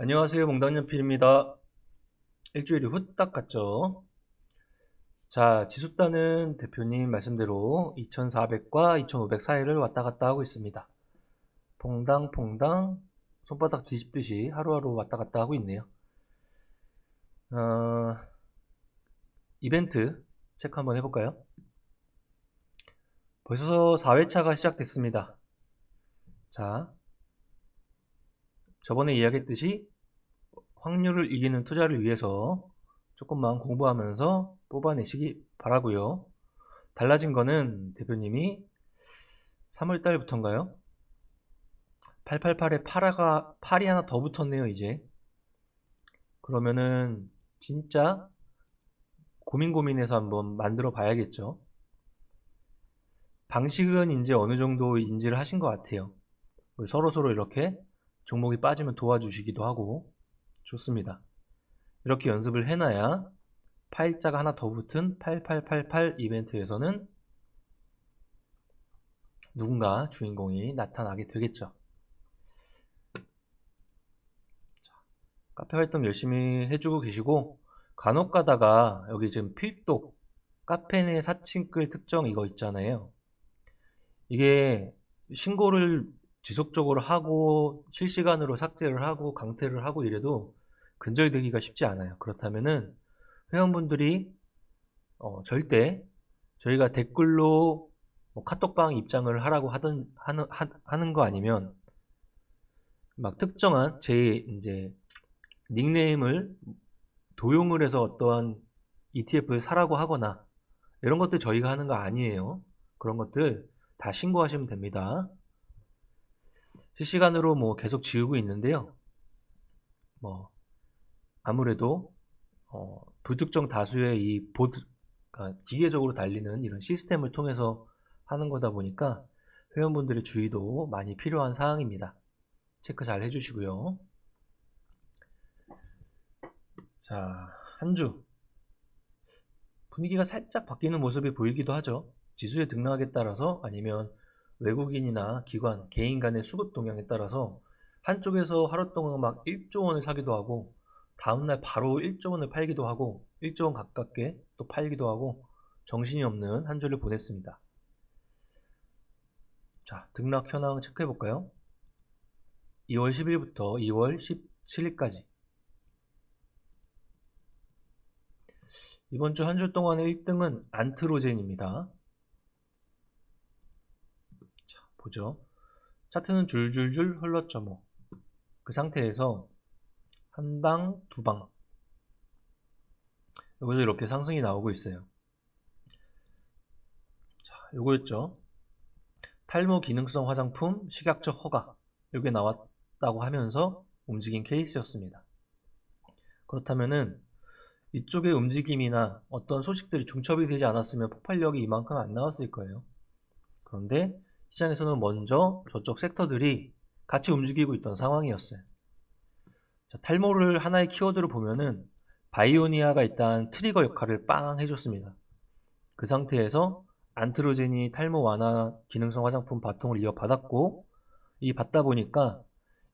안녕하세요. 몽단연필입니다. 일주일이 후딱 갔죠. 자, 지수단은 대표님 말씀대로 2400과 2500 사이를 왔다 갔다 하고 있습니다. 퐁당퐁당 손바닥 뒤집듯이 하루하루 왔다 갔다 하고 있네요. 어, 이벤트 체크 한번 해볼까요? 벌써 4회차가 시작됐습니다. 자, 저번에 이야기했듯이 확률을 이기는 투자를 위해서 조금만 공부하면서 뽑아내시기 바라고요. 달라진 거는 대표님이 3월달부터인가요? 888에 8가, 8이 하나 더 붙었네요, 이제. 그러면은 진짜 고민 고민해서 한번 만들어 봐야겠죠. 방식은 이제 어느 정도 인지를 하신 것 같아요. 서로 서로 이렇게 종목이 빠지면 도와주시기도 하고 좋습니다. 이렇게 연습을 해놔야 파일자가 하나 더 붙은 8888 이벤트에서는 누군가 주인공이 나타나게 되겠죠. 자, 카페 활동 열심히 해주고 계시고 간혹 가다가 여기 지금 필독 카페 내 사칭글 특정 이거 있잖아요. 이게 신고를 지속적으로 하고 실시간으로 삭제를 하고 강퇴를 하고 이래도 근절되기가 쉽지 않아요. 그렇다면은 회원분들이 어, 절대 저희가 댓글로 뭐 카톡방 입장을 하라고 하던 하는 하는 거 아니면 막 특정한 제 이제 닉네임을 도용을 해서 어떠한 ETF를 사라고 하거나 이런 것들 저희가 하는 거 아니에요. 그런 것들 다 신고하시면 됩니다. 실시간으로 뭐 계속 지우고 있는데요. 뭐 아무래도 어, 불특정 다수의 이 보드 그러니까 기계적으로 달리는 이런 시스템을 통해서 하는 거다 보니까 회원분들의 주의도 많이 필요한 사항입니다. 체크 잘 해주시고요. 자, 한 주 분위기가 살짝 바뀌는 모습이 보이기도 하죠. 지수에 등락에 따라서 아니면 외국인이나 기관, 개인 간의 수급 동향에 따라서 한쪽에서 하루 동안 막 1조 원을 사기도 하고 다음날 바로 1조 원을 팔기도 하고 1조 원 가깝게 또 팔기도 하고 정신이 없는 한 주를 보냈습니다. 자, 등락 현황 체크해 볼까요? 2월 10일부터 2월 17일까지 이번 주 한 주 동안의 1등은 안트로젠입니다. 보죠. 차트는 줄줄줄 흘렀죠 뭐. 그 상태에서 한 방, 두 방. 여기서 이렇게 상승이 나오고 있어요. 자, 요거였죠. 탈모 기능성 화장품 식약처 허가. 이게 나왔다고 하면서 움직인 케이스였습니다. 그렇다면은 이쪽의 움직임이나 어떤 소식들이 중첩이 되지 않았으면 폭발력이 이만큼 안 나왔을 거예요. 그런데 시장에서는 먼저 저쪽 섹터들이 같이 움직이고 있던 상황이었어요. 자, 탈모를 하나의 키워드로 보면은 바이오니아가 일단 트리거 역할을 빵 해줬습니다. 그 상태에서 안트로젠이 탈모 완화 기능성 화장품 바통을 이어받았고 이 받다 보니까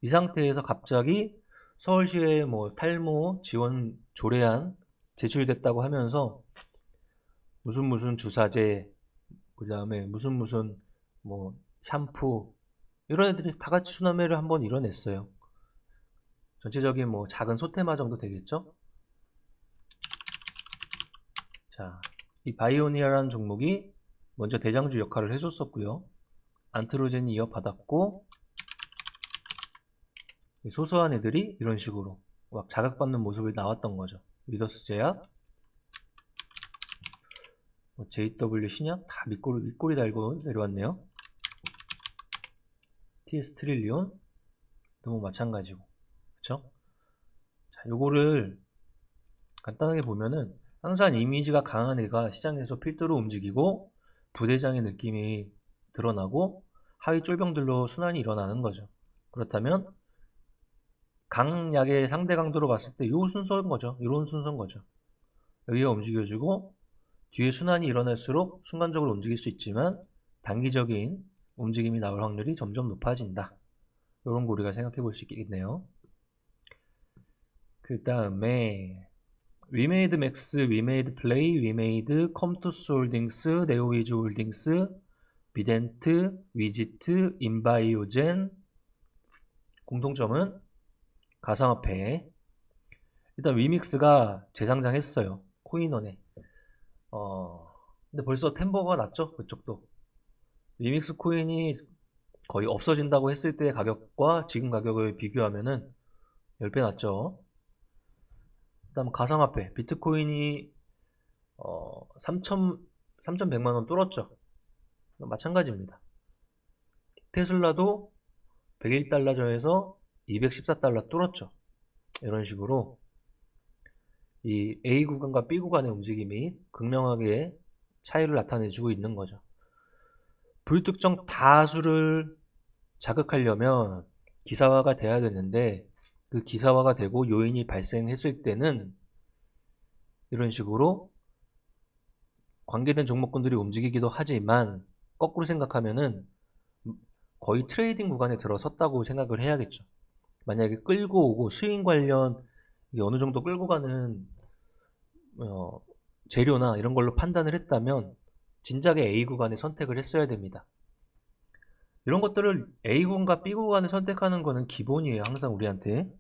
이 상태에서 갑자기 서울시에 뭐 탈모 지원 조례안 제출됐다고 하면서 무슨 무슨 주사제 그 다음에 무슨 무슨 뭐 샴푸 이런 애들이 다 같이 수남매를 한번 이뤄냈어요. 전체적인 뭐 작은 소테마 정도 되겠죠? 자, 이 바이오니아라는 종목이 먼저 대장주 역할을 해줬었고요. 안트로젠이 이어받았고 소소한 애들이 이런 식으로 막 자극받는 모습이 나왔던 거죠. 위더스 제약, 뭐 JW 신약 다 밑꼬리, 밑꼬리 달고 내려왔네요. TS 트릴리온 너무 마찬가지고 그쵸? 자 요거를 간단하게 보면은 항상 이미지가 강한 애가 시장에서 필두로 움직이고 부대장의 느낌이 드러나고 하위 쫄병들로 순환이 일어나는 거죠. 그렇다면 강약의 상대 강도로 봤을 때 요 순서인 거죠. 이런 순서인 거죠. 여기가 움직여주고 뒤에 순환이 일어날수록 순간적으로 움직일 수 있지만 단기적인 움직임이 나올 확률이 점점 높아진다. 이런 거 우리가 생각해 볼 수 있겠네요. 그 다음에 위메이드 맥스, 위메이드 플레이, 위메이드, 컴투스 홀딩스, 네오위즈 홀딩스, 비덴트, 위지트, 인바이오젠 공통점은 가상화폐. 일단 위믹스가 재상장했어요. 코인원에. 어 근데 벌써 템버가 났죠? 그쪽도 위믹스 코인이 거의 없어진다고 했을 때의 가격과 지금 가격을 비교하면은 10배 낮죠. 그 다음 가상화폐 비트코인이 어, 3천 3,100만원 뚫었죠. 마찬가지입니다. 테슬라도 101달러 전에서 214달러 뚫었죠. 이런 식으로 이 A 구간과 B 구간의 움직임이 극명하게 차이를 나타내주고 있는 거죠 불특정 다수를 자극하려면 기사화가 돼야 되는데 그 기사화가 되고 요인이 발생했을 때는 이런 식으로 관계된 종목군들이 움직이기도 하지만 거꾸로 생각하면은 거의 트레이딩 구간에 들어섰다고 생각을 해야겠죠. 만약에 끌고 오고 스윙 관련 어느 정도 끌고 가는 어, 재료나 이런 걸로 판단을 했다면 진작에 A 구간에 선택을 했어야 됩니다. 이런 것들을 A 구간과 B 구간을 선택하는 것은 기본이에요. 항상 우리한테.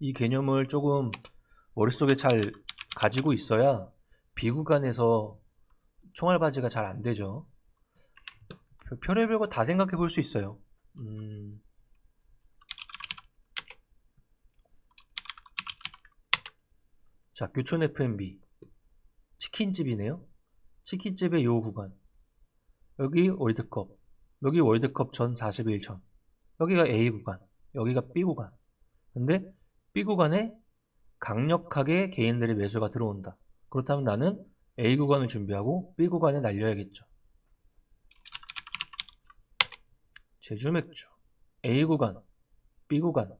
이 개념을 조금 머릿속에 잘 가지고 있어야 B 구간에서 총알바지가 잘 안 되죠. 별의별 거 다 생각해 볼 수 있어요. 음... 자, 교촌 FMB. 치킨집이네요. 치킨집의 요 구간. 여기 월드컵. 여기 월드컵 전 41천. 전 여기가 A 구간. 여기가 B 구간. 근데 B 구간에 강력하게 개인들의 매수가 들어온다. 그렇다면 나는 A 구간을 준비하고 B 구간에 날려야겠죠. 제주 맥주. A 구간, B 구간.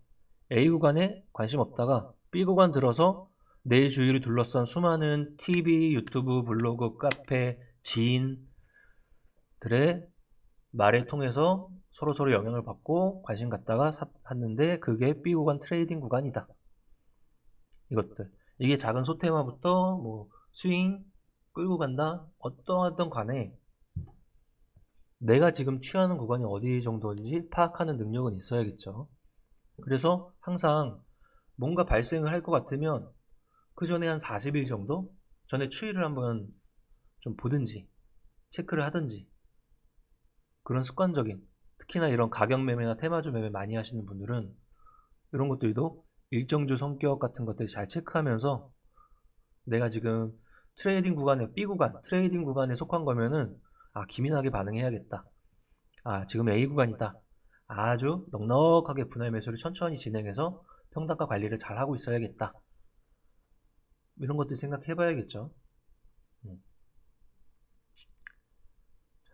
A 구간에 관심 없다가 B 구간 들어서 내 주위를 둘러싼 수많은 TV, 유튜브, 블로그, 카페, 지인들의 말을 통해서 서로서로 영향을 받고 관심 갖다가 샀는데 그게 B 구간 트레이딩 구간이다. 이것들. 이게 작은 소테마부터 뭐 스윙 끌고 간다. 어떠하던 간에 내가 지금 취하는 구간이 어디 정도인지 파악하는 능력은 있어야겠죠. 그래서 항상 뭔가 발생을 할 것 같으면 그 전에 한 40일 정도 전에 추이를 한번 좀 보든지 체크를 하든지 그런 습관적인 특히나 이런 가격 매매나 테마주 매매 많이 하시는 분들은 이런 것들도 일정주 성격 같은 것들 잘 체크하면서 내가 지금 트레이딩 구간에 B 구간, 트레이딩 구간에 속한 거면은 아 기민하게 반응해야겠다. 아 지금 A 구간이다. 아주 넉넉하게 분할 매수를 천천히 진행해서 평단가 관리를 잘 하고 있어야겠다. 이런 것들 생각해 봐야겠죠. 음.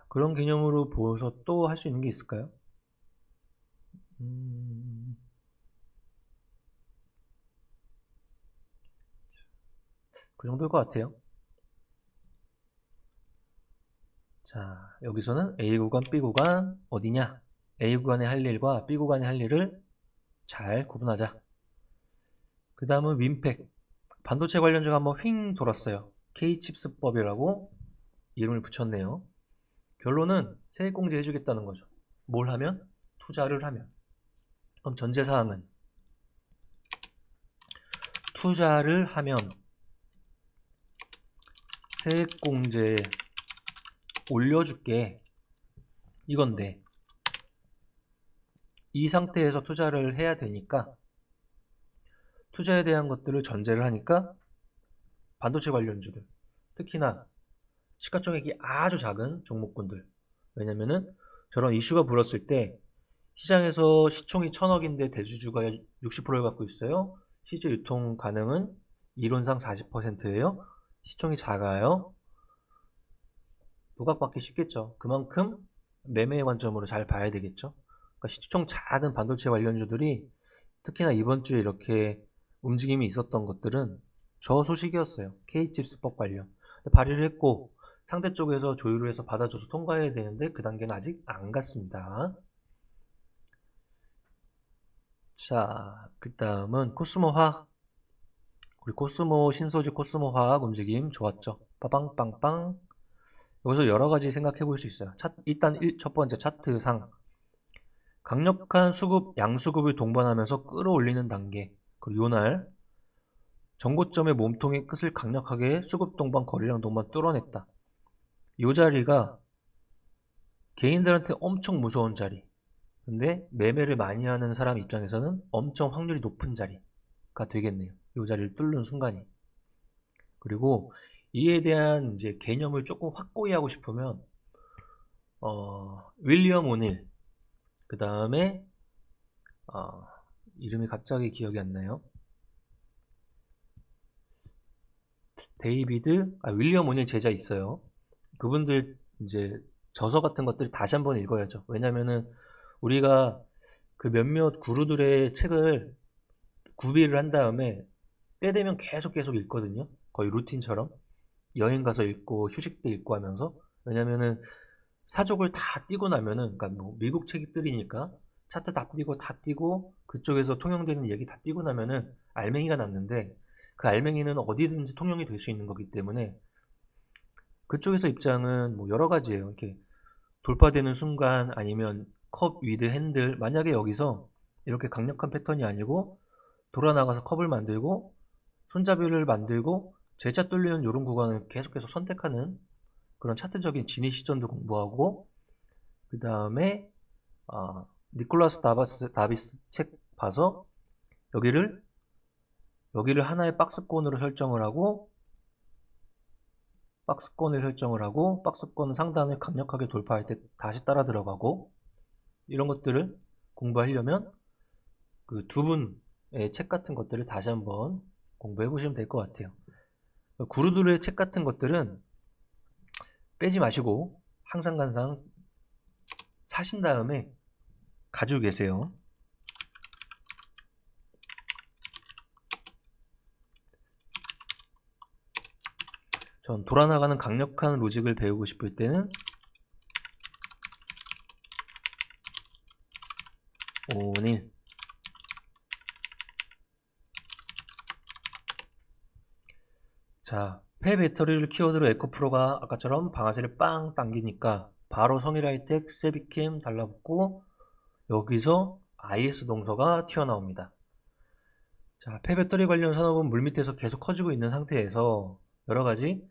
그런 개념으로 보여서 또 할 수 있는 게 있을까요? 음... 그 정도일 것 같아요. 자, 여기서는 A 구간, B 구간 어디냐? A 구간의 할 일과 B 구간의 할 일을 잘 구분하자. 그 다음은 윈팩. 반도체 관련주가 한번 휙 돌았어요. K칩스법이라고 이름을 붙였네요. 결론은 세액공제 해주겠다는 거죠. 뭘 하면? 투자를 하면. 그럼 전제사항은 투자를 하면 세액공제 올려줄게 이건데 이 상태에서 투자를 해야 되니까 투자에 대한 것들을 전제를 하니까 반도체 관련주들 특히나 시가총액이 아주 작은 종목군들. 왜냐면은 저런 이슈가 불었을 때 시장에서 시총이 천억인데 대주주가 60%를 갖고 있어요. 실제 유통 가능은 이론상 40%예요. 시총이 작아요. 부각받기 쉽겠죠. 그만큼 매매의 관점으로 잘 봐야 되겠죠. 그러니까 시총 작은 반도체 관련주들이 특히나 이번 주에 이렇게 움직임이 있었던 것들은 저 소식이었어요. K칩스법 관련. 발의를 했고 상대 쪽에서 조율을 해서 받아줘서 통과해야 되는데 그 단계는 아직 안 갔습니다. 자, 그 다음은 코스모 화학. 우리 코스모 신소재 코스모 화학 움직임 좋았죠. 빠방빵빵. 여기서 여러 가지 생각해 볼 수 있어요. 차, 일단 일, 첫 번째 차트상 강력한 수급, 양수급을 동반하면서 끌어올리는 단계. 그리고 요날 전고점의 몸통의 끝을 강력하게 수급 동반, 거래량 동반 뚫어냈다. 이 자리가 개인들한테 엄청 무서운 자리. 근데 매매를 많이 하는 사람 입장에서는 엄청 확률이 높은 자리가 되겠네요. 이 자리를 뚫는 순간이. 그리고 이에 대한 이제 개념을 조금 확고히 하고 싶으면 어, 윌리엄 오닐 그 다음에 어, 이름이 갑자기 기억이 안 나요. 데이비드 아, 윌리엄 오닐 제자 있어요. 그분들 이제 저서 같은 것들을 다시 한번 읽어야죠. 왜냐면은 우리가 그 몇몇 구루들의 책을 구비를 한 다음에 때 되면 계속 계속 읽거든요. 거의 루틴처럼. 여행 가서 읽고 휴식 때 읽고 하면서. 왜냐면은 사족을 다 띄고 나면은 그러니까 뭐 미국 책들이니까 차트 다 띄고 다 띄고 그쪽에서 통용되는 얘기 다 띄고 나면은 알맹이가 났는데 그 알맹이는 어디든지 통용이 될 수 있는 거기 때문에 그쪽에서 입장은 뭐 여러 가지예요. 이렇게 돌파되는 순간 아니면 컵 위드 핸들 만약에 여기서 이렇게 강력한 패턴이 아니고 돌아 나가서 컵을 만들고 손잡이를 만들고 제자 뚫리는 이런 구간을 계속해서 선택하는 그런 차트적인 진입 시점도 공부하고 그 다음에 어, 니콜라스 다바스, 다비스 책 봐서 여기를 여기를 하나의 박스권으로 설정을 하고 박스권을 설정을 하고 박스권 상단을 강력하게 돌파할 때 다시 따라 들어가고 이런 것들을 공부하려면 그 두 분의 책 같은 것들을 다시 한번 공부해 보시면 될 것 같아요. 구루들의 책 같은 것들은 빼지 마시고 항상 간상 사신 다음에 가지고 계세요. 전 돌아나가는 강력한 로직을 배우고 싶을 때는 오닐 자, 폐 배터리를 키워드로 에코프로가 아까처럼 방아쇠를 빵 당기니까 바로 성일하이텍, 세비캠 달라붙고 여기서 IS 동서가 튀어나옵니다. 자, 폐배터리 관련 산업은 물밑에서 계속 커지고 있는 상태에서 여러가지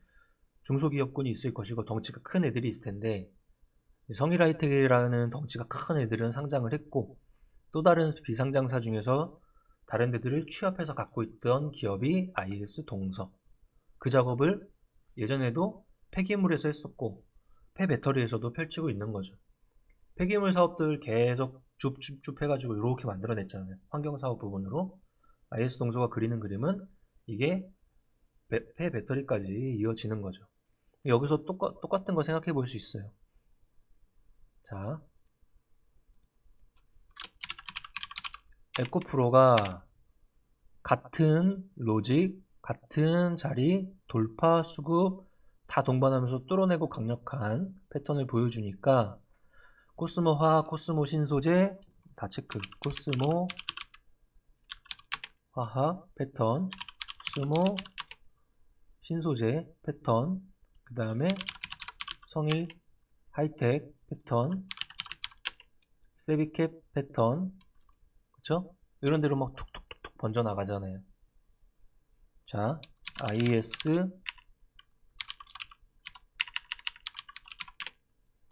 중소기업군이 있을 것이고 덩치가 큰 애들이 있을 텐데 성일 하이텍이라는 덩치가 큰 애들은 상장을 했고 또 다른 비상장사 중에서 다른 데들을 취합해서 갖고 있던 기업이 IS 동서. 그 작업을 예전에도 폐기물에서 했었고 폐배터리에서도 펼치고 있는 거죠. 폐기물 사업들 계속 줍줍줍 해가지고 이렇게 만들어냈잖아요. 환경사업 부분으로. IS 동서가 그리는 그림은 이게 폐배터리까지 이어지는 거죠. 여기서 똑같, 똑같은 거 생각해 볼 수 있어요. 자, 에코프로가 같은 로직, 같은 자리, 돌파, 수급 다 동반하면서 뚫어내고 강력한 패턴을 보여주니까 코스모 화학, 코스모 신소재 다 체크. 코스모 화학 패턴, 코스모 신소재 패턴, 그 다음에 성일 하이텍 패턴, 세비캡 패턴, 그쵸? 이런 데로 막 툭툭툭툭 번져 나가잖아요. 자, IS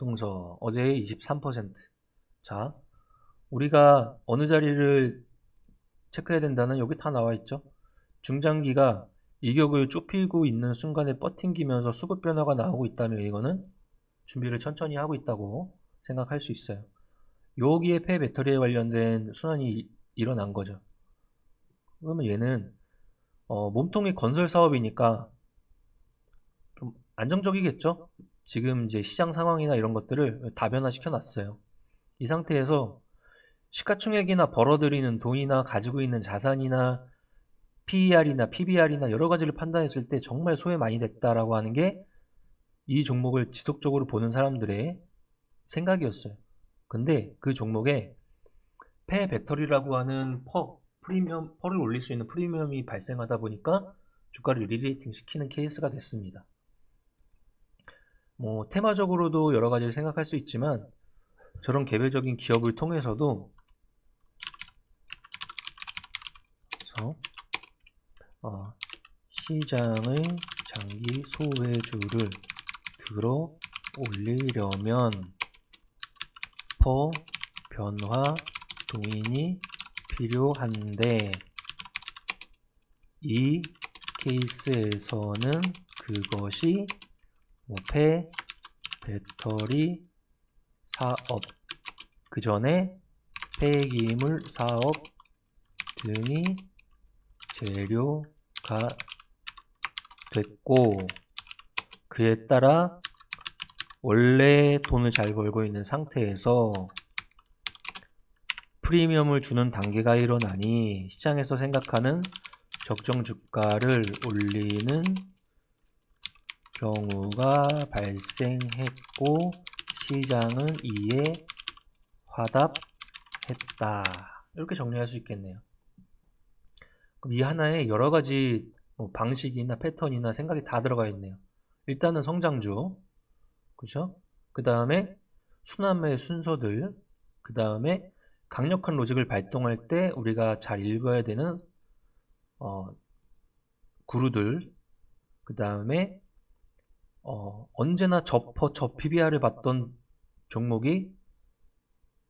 동서 어제의 23% 자, 우리가 어느 자리를 체크해야 된다는 여기 다 나와 있죠. 중장기가 이격을 좁히고 있는 순간에 버팅기면서 수급 변화가 나오고 있다면 이거는 준비를 천천히 하고 있다고 생각할 수 있어요. 여기에 폐 배터리에 관련된 순환이 일어난 거죠. 그러면 얘는 어, 몸통이 건설 사업이니까 좀 안정적이겠죠? 지금 이제 시장 상황이나 이런 것들을 다변화시켜 놨어요. 이 상태에서 시가총액이나 벌어들이는 돈이나 가지고 있는 자산이나 PER이나 PBR이나 여러 가지를 판단했을 때 정말 소외 많이 됐다라고 하는 게 이 종목을 지속적으로 보는 사람들의 생각이었어요. 근데 그 종목에 폐 배터리라고 하는 퍼, 프리미엄, 퍼를 올릴 수 있는 프리미엄이 발생하다 보니까 주가를 리레이팅 시키는 케이스가 됐습니다. 뭐, 테마적으로도 여러 가지를 생각할 수 있지만, 저런 개별적인 기업을 통해서도, 어, 시장의 장기 소외주를 들어 올리려면 퍼 변화 동인이 필요한데 이 케이스에서는 그것이 뭐폐 배터리 사업. 그 전에 폐기물 사업 등이 재료가 됐고 그에 따라 원래 돈을 잘 벌고 있는 상태에서 프리미엄을 주는 단계가 일어나니 시장에서 생각하는 적정 주가를 올리는 경우가 발생했고 시장은 이에 화답했다. 이렇게 정리할 수 있겠네요. 그럼 이 하나에 여러 가지 뭐 방식이나 패턴이나 생각이 다 들어가 있네요. 일단은 성장주, 그죠? 그 다음에 순환매의 순서들, 그 다음에 강력한 로직을 발동할 때 우리가 잘 읽어야 되는 어, 구루들, 그 다음에 어, 언제나 저퍼, 저 PBR을 봤던 종목이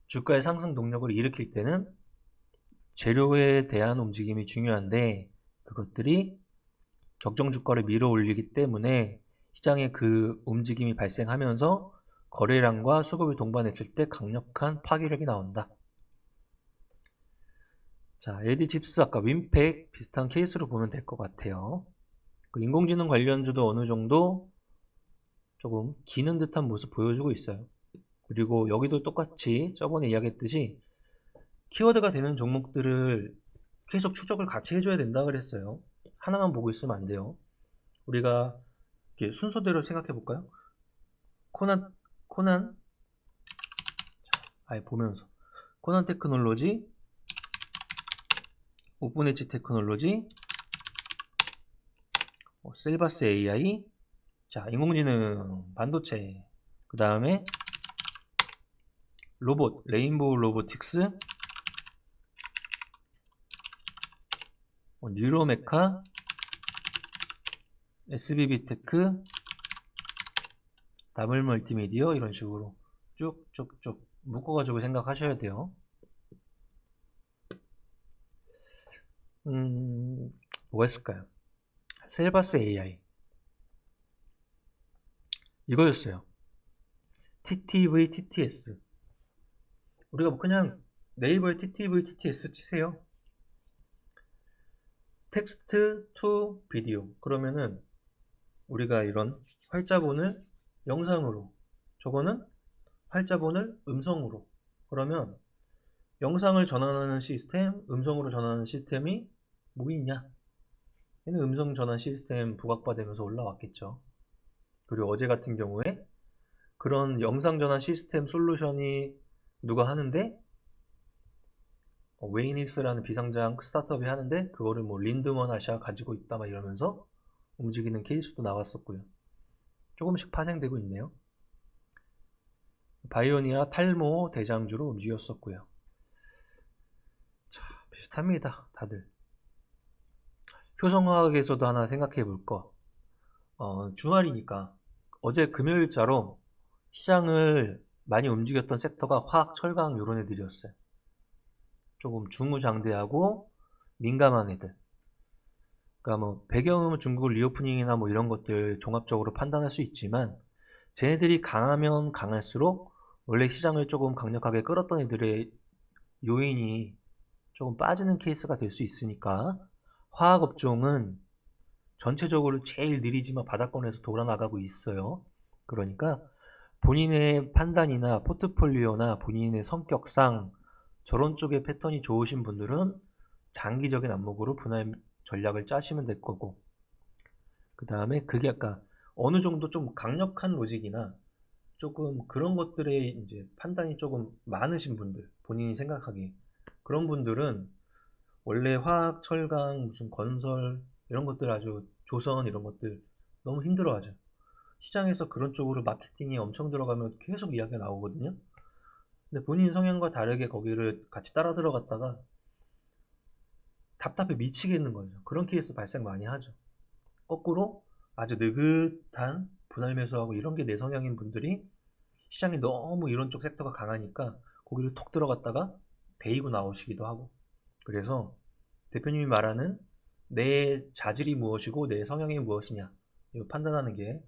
주가의 상승 동력을 일으킬 때는 재료에 대한 움직임이 중요한데 그것들이 적정 주가를 밀어 올리기 때문에 시장에 그 움직임이 발생하면서 거래량과 수급이 동반했을 때 강력한 파괴력이 나온다. 자, LD 칩스 아까 윈팩 비슷한 케이스로 보면 될 것 같아요. 그 인공지능 관련주도 어느 정도 조금 기는 듯한 모습 보여주고 있어요. 그리고 여기도 똑같이 저번에 이야기했듯이 키워드가 되는 종목들을 계속 추적을 같이 해줘야 된다 그랬어요. 하나만 보고 있으면 안 돼요. 우리가 순서대로 생각해 볼까요? 코난, 코난, 아예 보면서. 코난 테크놀로지, 오픈 엣지 테크놀로지, 어, 셀바스 AI, 자, 인공지능, 반도체, 그 다음에 로봇, 레인보우 로보틱스, 어, 뉴로메카, SBB테크, 더블 멀티미디어. 이런 식으로 쭉쭉쭉 묶어가지고 생각하셔야 돼요. 음, 뭐가 있을까요? 셀바스 AI 이거였어요. TTV, TTS 우리가 뭐 그냥 네이버에 TTV, TTS 치세요. 텍스트 투 비디오 그러면은 우리가 이런 활자본을 영상으로 저거는 활자본을 음성으로 그러면 영상을 전환하는 시스템, 음성으로 전환하는 시스템이 뭐 있냐? 얘는 음성 전환 시스템 부각받으면서 올라왔겠죠. 그리고 어제 같은 경우에 그런 영상 전환 시스템 솔루션이 누가 하는데 어, 웨이니스라는 비상장 스타트업이 하는데 그거를 뭐 린드먼 아시아 가지고 있다 막 이러면서 움직이는 케이스도 나왔었고요. 조금씩 파생되고 있네요. 바이오니아 탈모 대장주로 움직였었고요. 자, 비슷합니다. 다들. 표성화학에서도 하나 생각해 볼 거. 어, 주말이니까 어제 금요일자로 시장을 많이 움직였던 섹터가 화학, 철강 이런 애들이었어요. 조금 중후장대하고 민감한 애들. 그러니까 뭐 배경은 중국 리오프닝이나 뭐 이런 것들 종합적으로 판단할 수 있지만 쟤네들이 강하면 강할수록 원래 시장을 조금 강력하게 끌었던 애들의 요인이 조금 빠지는 케이스가 될 수 있으니까 화학업종은 전체적으로 제일 느리지만 바닥권에서 돌아나가고 있어요. 그러니까 본인의 판단이나 포트폴리오나 본인의 성격상 저런 쪽의 패턴이 좋으신 분들은 장기적인 안목으로 분할 전략을 짜시면 될 거고 그 다음에 그게 아까 어느 정도 좀 강력한 로직이나 조금 그런 것들에 이제 판단이 조금 많으신 분들 본인이 생각하기에 그런 분들은 원래 화학, 철강, 무슨 건설 이런 것들 아주 조선 이런 것들 너무 힘들어하죠. 시장에서 그런 쪽으로 마케팅이 엄청 들어가면 계속 이야기가 나오거든요. 근데 본인 성향과 다르게 거기를 같이 따라 들어갔다가 답답해 미치겠는 거죠. 그런 케이스 발생 많이 하죠. 거꾸로 아주 느긋한 분할 매수하고 이런 게 내 성향인 분들이 시장에 너무 이런 쪽 섹터가 강하니까 거기를 톡 들어갔다가 데이고 나오시기도 하고 그래서 대표님이 말하는 내 자질이 무엇이고 내 성향이 무엇이냐 이거 판단하는 게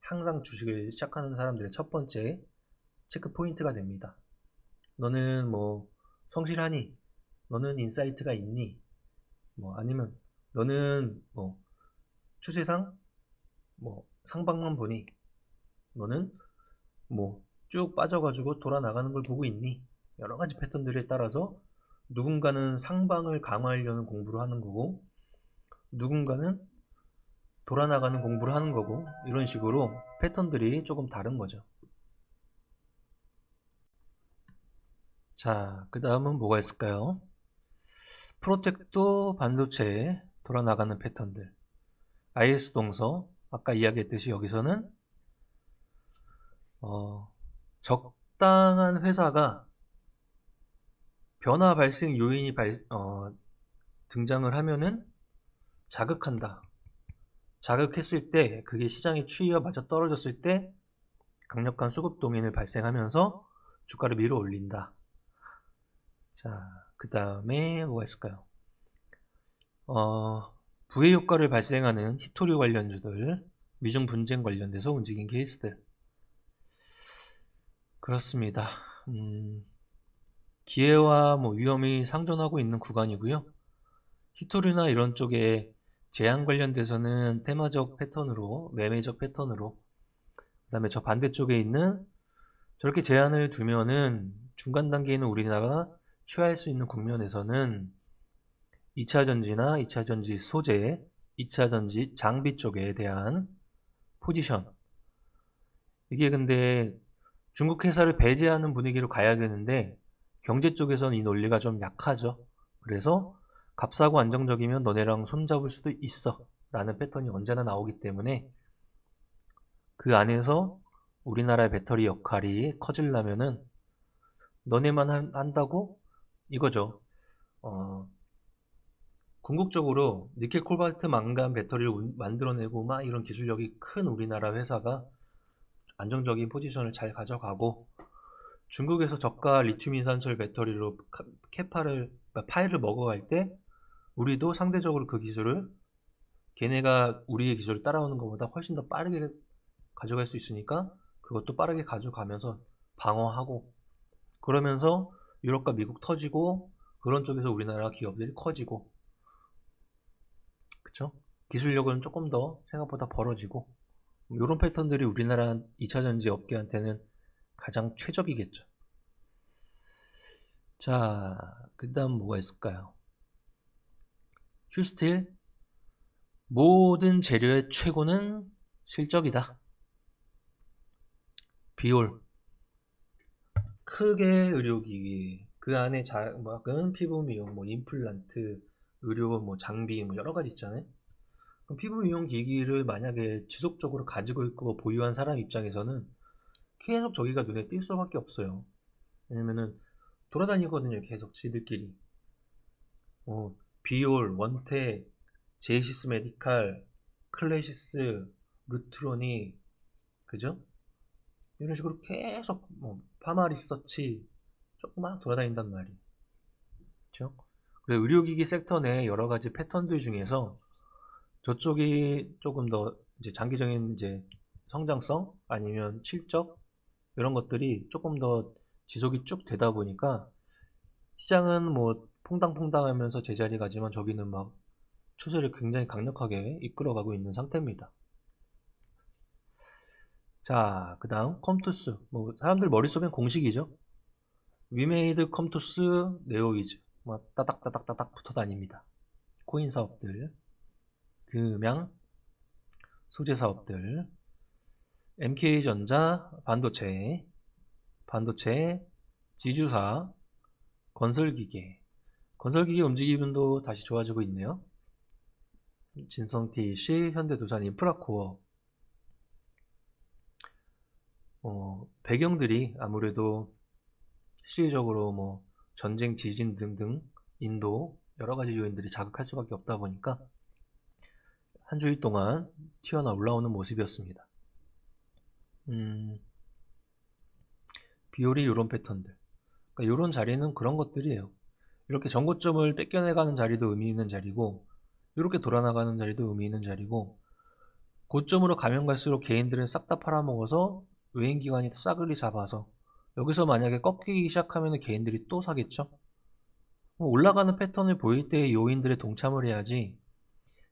항상 주식을 시작하는 사람들의 첫 번째 체크 포인트가 됩니다. 너는 뭐 성실하니? 너는 인사이트가 있니? 뭐 아니면 너는 뭐 추세상 뭐 상방만 보니? 너는 뭐 쭉 빠져가지고 돌아 나가는 걸 보고 있니? 여러 가지 패턴들에 따라서 누군가는 상방을 강화하려는 공부를 하는 거고 누군가는 돌아나가는 공부를 하는 거고 이런 식으로 패턴들이 조금 다른 거죠. 자, 그 다음은 뭐가 있을까요? 프로텍도 반도체에 돌아나가는 패턴들. IS 동서, 아까 이야기했듯이 여기서는 어, 적당한 회사가 변화 발생 요인이 발, 어, 등장을 하면은 자극한다. 자극했을 때 그게 시장의 추이와 맞아 떨어졌을 때 강력한 수급 동인을 발생하면서 주가를 밀어 올린다. 자, 그 다음에 뭐가 있을까요? 어, 부의 효과를 발생하는 히토류 관련주들, 미중 분쟁 관련돼서 움직인 케이스들. 그렇습니다. 음, 기회와 뭐 위험이 상존하고 있는 구간이고요. 히토류나 이런 쪽에 제한 관련돼서는 테마적 패턴으로, 매매적 패턴으로, 그 다음에 저 반대쪽에 있는 저렇게 제한을 두면은 중간 단계에 있는 우리나라가 취할 수 있는 국면에서는 2차 전지나 2차 전지 소재, 2차 전지 장비 쪽에 대한 포지션. 이게 근데 중국 회사를 배제하는 분위기로 가야 되는데 경제 쪽에서는 이 논리가 좀 약하죠. 그래서 값싸고 안정적이면 너네랑 손잡을 수도 있어 라는 패턴이 언제나 나오기 때문에 그 안에서 우리나라의 배터리 역할이 커질라면은 너네만 한, 다고 이거죠. 어, 궁극적으로 니켈 콜발트 망간 배터리를 만들어내고 막 이런 기술력이 큰 우리나라 회사가 안정적인 포지션을 잘 가져가고 중국에서 저가 리튬 인산철 배터리로 캐파를 그러니까 파일을 먹어갈 때 우리도 상대적으로 그 기술을 걔네가 우리의 기술을 따라오는 것보다 훨씬 더 빠르게 가져갈 수 있으니까 그것도 빠르게 가져가면서 방어하고 그러면서 유럽과 미국 터지고 그런 쪽에서 우리나라 기업들이 커지고 그쵸? 기술력은 조금 더 생각보다 벌어지고 이런 패턴들이 우리나라 2차전지 업계한테는 가장 최적이겠죠. 자, 그 다음 뭐가 있을까요? 슈스틸 모든 재료의 최고는 실적이다. 비올 크게 의료기기 그 안에 작은 피부 미용, 뭐 임플란트, 의료 뭐 장비 뭐 여러 가지 있잖아요. 피부 미용 기기를 만약에 지속적으로 가지고 있고 보유한 사람 입장에서는 계속 저기가 눈에 띌 수밖에 없어요. 왜냐면은 돌아다니거든요, 계속 지들끼리. 어, 비올, 원테, 제이시스 메디칼, 클래시스, 루트로니, 그죠? 이런 식으로 계속 뭐 파마 리서치 조금만 돌아다닌단 말이에요. 그렇죠? 그래 의료기기 섹터 내 여러 가지 패턴들 중에서 저쪽이 조금 더 이제 장기적인 이제 성장성 아니면 실적 이런 것들이 조금 더 지속이 쭉 되다 보니까 시장은 뭐 퐁당퐁당하면서 제자리 가지만 저기는 막 추세를 굉장히 강력하게 이끌어가고 있는 상태입니다. 자, 그 다음 컴투스. 뭐 사람들 머릿속엔 공식이죠. 위메이드 컴투스 네오이즈. 뭐 따닥따닥따닥 붙어 다닙니다. 코인 사업들, 금양, 소재 사업들, MK전자, 반도체, 반도체, 지주사, 건설기계. 건설기계 움직임도 다시 좋아지고 있네요. 진성TC, 현대두산 인프라코어. 어, 배경들이 아무래도 실질적으로 뭐 전쟁, 지진 등등 인도 여러 가지 요인들이 자극할 수밖에 없다 보니까 한 주일 동안 튀어나 올라오는 모습이었습니다. 음, 비오리 이런 패턴들. 그러니까 이런 자리는 그런 것들이에요. 이렇게 전고점을 뺏겨내가는 자리도 의미 있는 자리고 이렇게 돌아나가는 자리도 의미 있는 자리고 고점으로 가면 갈수록 개인들은 싹 다 팔아먹어서 외인기관이 싸그리 잡아서 여기서 만약에 꺾이기 시작하면 개인들이 또 사겠죠? 뭐 올라가는 패턴을 보일 때 요인들에 동참을 해야지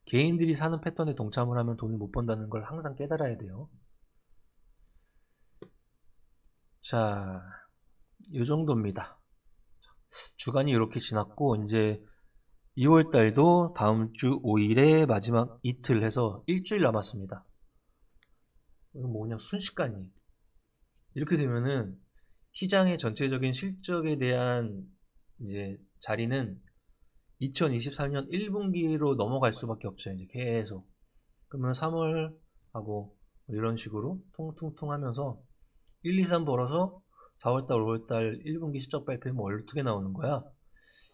개인들이 사는 패턴에 동참을 하면 돈을 못 번다는 걸 항상 깨달아야 돼요. 자, 이 정도입니다. 주간이 이렇게 지났고 이제 2월 달도 다음 주 5일에 마지막 이틀 해서 일주일 남았습니다. 이거 뭐 그냥 순식간이에요. 이렇게 되면은 시장의 전체적인 실적에 대한 이제 자리는 2023년 1분기로 넘어갈 수밖에 없죠. 이제 계속. 그러면 3월 하고 뭐 이런 식으로 통통통 하면서 1, 2, 3 벌어서 4월달, 5월달 1분기 실적 발표면 어떻게 나오는 거야?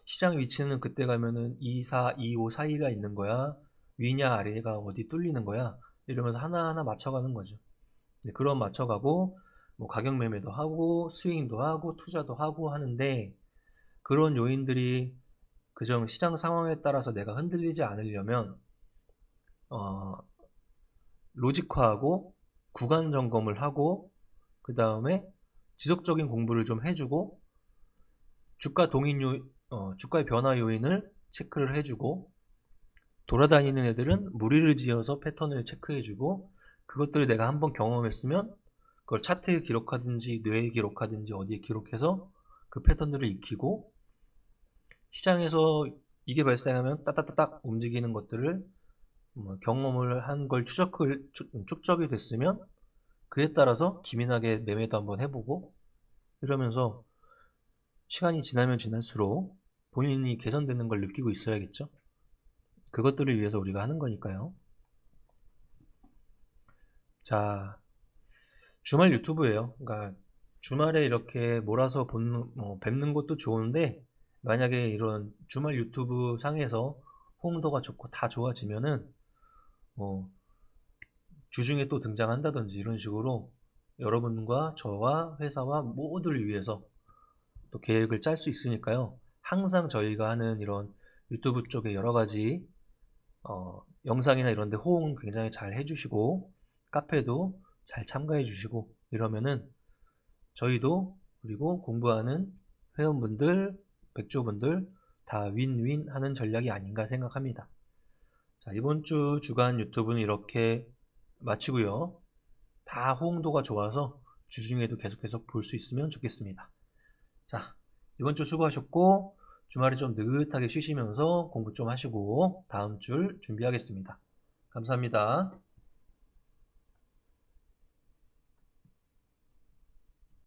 시장 위치는 그때 가면은 2, 4, 2, 5 사이가 있는 거야? 위냐 아래가 어디 뚫리는 거야? 이러면서 하나하나 맞춰가는 거죠. 그런 맞춰가고 뭐 가격 매매도 하고 스윙도 하고 투자도 하고 하는데 그런 요인들이 그정 시장 상황에 따라서 내가 흔들리지 않으려면 어, 로직화하고 구간 점검을 하고 그 다음에 지속적인 공부를 좀 해주고 주가 동인 요 어, 주가의 변화 요인을 체크를 해주고 돌아다니는 애들은 무리를 지어서 패턴을 체크해주고 그것들을 내가 한번 경험했으면 그걸 차트에 기록하든지 뇌에 기록하든지 어디에 기록해서 그 패턴들을 익히고 시장에서 이게 발생하면 따따따딱 움직이는 것들을 뭐 경험을 한 걸 추적을, 축적이 됐으면 그에 따라서 기민하게 매매도 한번 해보고 이러면서 시간이 지나면 지날수록 본인이 개선되는 걸 느끼고 있어야겠죠. 그것들을 위해서 우리가 하는 거니까요. 자, 주말 유튜브예요. 그러니까 주말에 이렇게 몰아서 본, 뭐, 뵙는 것도 좋은데 만약에 이런 주말 유튜브 상에서 홍도가 좋고 다 좋아지면은 뭐 주중에 또 등장한다든지 이런 식으로 여러분과 저와 회사와 모두를 위해서 또 계획을 짤 수 있으니까요. 항상 저희가 하는 이런 유튜브 쪽에 여러 가지 어, 영상이나 이런 데 호응 굉장히 잘 해주시고 카페도 잘 참가해 주시고 이러면은 저희도 그리고 공부하는 회원분들, 백조분들 다 윈윈 하는 전략이 아닌가 생각합니다. 자, 이번 주 주간 유튜브는 이렇게 마치고요. 다 호응도가 좋아서 주중에도 계속해서 볼 수 있으면 좋겠습니다. 자, 이번 주 수고하셨고 주말에 좀 느긋하게 쉬시면서 공부 좀 하시고 다음 줄 준비하겠습니다. 감사합니다.